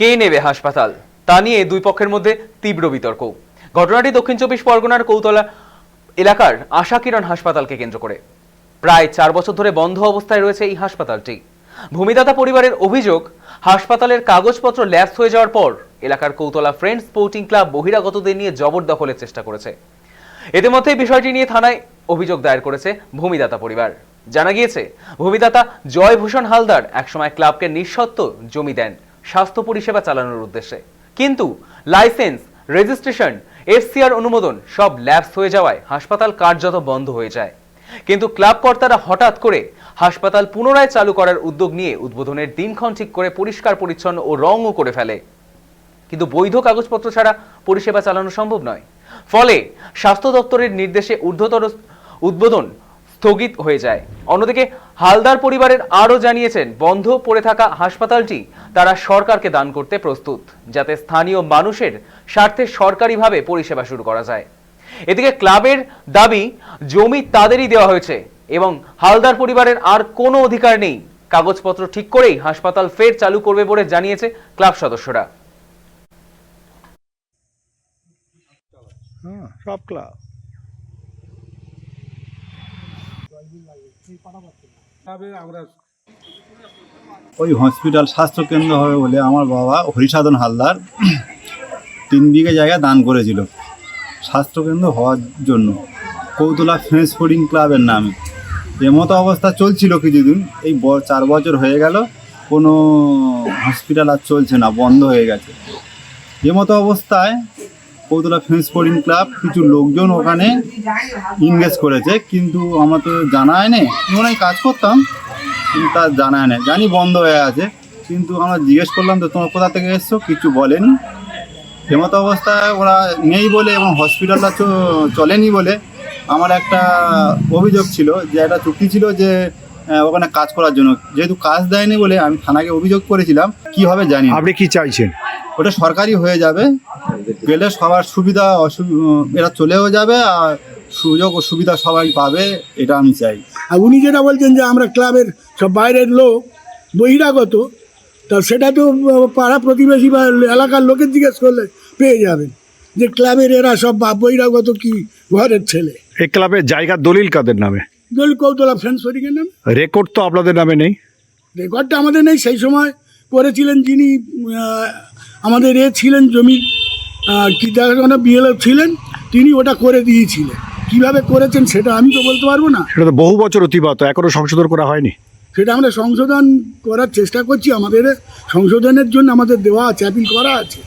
কে নেবে হাসপাতাল? তা নিয়ে দুই পক্ষের মধ্যে তীব্র বিতর্ক। ঘটনাটি দক্ষিণ চব্বিশ পরগনার কৌতলা এলাকার আশা কিরণ হাসপাতালকে কেন্দ্র করে। প্রায় চার বছর ধরে বন্ধ অবস্থায় রয়েছে এই হাসপাতালটি। ভূমিদাতা পরিবারের অভিযোগ, হাসপাতালের কাগজপত্র ল্যাপস হয়ে যাওয়ার পর এলাকার কৌতলা ফ্রেন্ডস স্পোর্টিং ক্লাব বহিরাগতদের নিয়ে জবরদখলের চেষ্টা করেছে। ইতিমধ্যে বিষয়টি নিয়ে থানায় অভিযোগ দায়ের করেছে ভূমিদাতা পরিবার। জানা গিয়েছে, ভূমিদাতা জয়ভূষণ হালদার একসময় ক্লাবকে নিঃশর্ত জমি দেন। স্বাস্থ্য পরিষেবা চালানোর উদ্দেশ্যে। কিন্তু লাইসেন্স, রেজিস্ট্রেশন, এফসিআর অনুমোদন সব ল্যাপস হয়ে যাওয়ায় হাসপাতাল কার্যত বন্ধ হয়ে যায়। কিন্তু ক্লাব কর্তারা হঠাৎ করে হাসপাতাল পুনরায় চালু করার উদ্যোগ নিয়ে উদ্বোধনের দিনক্ষণ ঠিক করে পরিষ্কার, পরিচ্ছন্ন ও রঙও করে ফেলে। কিন্তু বৈধ কাগজপত্র ছাড়া পরিষেবা চালানো সম্ভব নয়। ফলে স্বাস্থ্য দপ্তরের নির্দেশে ঊর্ধ্বতর উদ্বোধন স্থগিত হয়ে যায়। অন্যদিকে হালদার পরিবারের আরও জানিয়েছেন, বন্ধ পড়ে থাকা হাসপাতালটি তারা সরকারকে দান করতে প্রস্তুত, যাতে স্থানীয় মানুষের স্বার্থে সরকারিভাবে পরিষেবা শুরু করা যায়। এদিকে ক্লাবের দাবি, জমি তাদেরই দেওয়া হয়েছে এবং হালদার পরিবারের আর কোনো অধিকার নেই। কাগজপত্র ঠিক করেই হাসপাতাল ফের চালু করবে বলে জানিয়েছে ক্লাব সদস্যরা। সব ক্লাব। ওই হসপিটাল স্বাস্থ্যকেন্দ্র হবে বলে আমার বাবা হরিসাধন হালদার তিন বিঘে জায়গা দান করেছিল। স্বাস্থ্যকেন্দ্র হওয়ার জন্য। কৌতলা ফ্রেন্স ফুডিং ক্লাবের নামে। এমতো অবস্থা চলছিল কিছুদিন। এই চার বছর হয়ে গেল। কোনো হসপিটাল আর চলছে না, বন্ধ হয়ে গেছে। এমতো অবস্থায় কৌতলা ফ্রেন্স ফুডিং ক্লাব কিছু লোকজন ওখানে ইনভেস্ট করেছে কিন্তু আমার তো জানায় নেই। ওখানে কাজ করতাম কিন্তু তার জানায় না জানি বন্ধ হয়ে আছে কিন্তু আমরা জিজ্ঞেস করলাম তো তোমার কোথা থেকে এসছো? কিছু বলেনি। এমতো অবস্থায় ওরা নেই বলে এবং হসপিটালটা চলেনি বলে আমার একটা অভিযোগ ছিল যে একটা চুক্তি ছিল যে ওখানে কাজ করার জন্য। যেহেতু কাজ দেয়নি বলে আমি থানাকে অভিযোগ করেছিলাম কি হবে জানি। আপনি কি চাইছেন? ওটা সরকারি হয়ে যাবে গেলে সবার সুবিধা অসুবিধা এরা চলেও যাবে আর সুযোগ ও সুবিধা সবাই পাবে এটা আমি চাই। আর উনি যেটা বলছেন যে আমরা ক্লাবের সব বাইরের লোক বহিরাগত তা সেটা তো পাড়া প্রতিবেশী বা এলাকার লোকের জিজ্ঞেস করলে পেয়ে যাবেন যে ক্লাবের এরা সব বহিরাগত কি ঘরের ছেলে। এই ক্লাবের জায়গার দলিল কাদের নামে? দলিল কৌতলা ফ্রেন্ডস ফরিকের নাম। রেকর্ড তো আপনাদের নামে নেই? রেকর্ডটা আমাদের নেই সেই সময় করেছিলেন যিনি আমাদের এ ছিলেন জমি আহ, কি দেখাশোনা বিএলএফ ছিলেন তিনি ওটা করে দিয়েছিলেন। কীভাবে করেছেন সেটা আমি তো বলতে পারব না। সেটা তো বহু বছর অতিবাহিত এখনও সংশোধন করা হয়নি। সেটা আমরা সংশোধন করার চেষ্টা করছি আমাদের সংশোধনের জন্য আমাদের দেওয়া আছে অ্যাপিল করা আছে।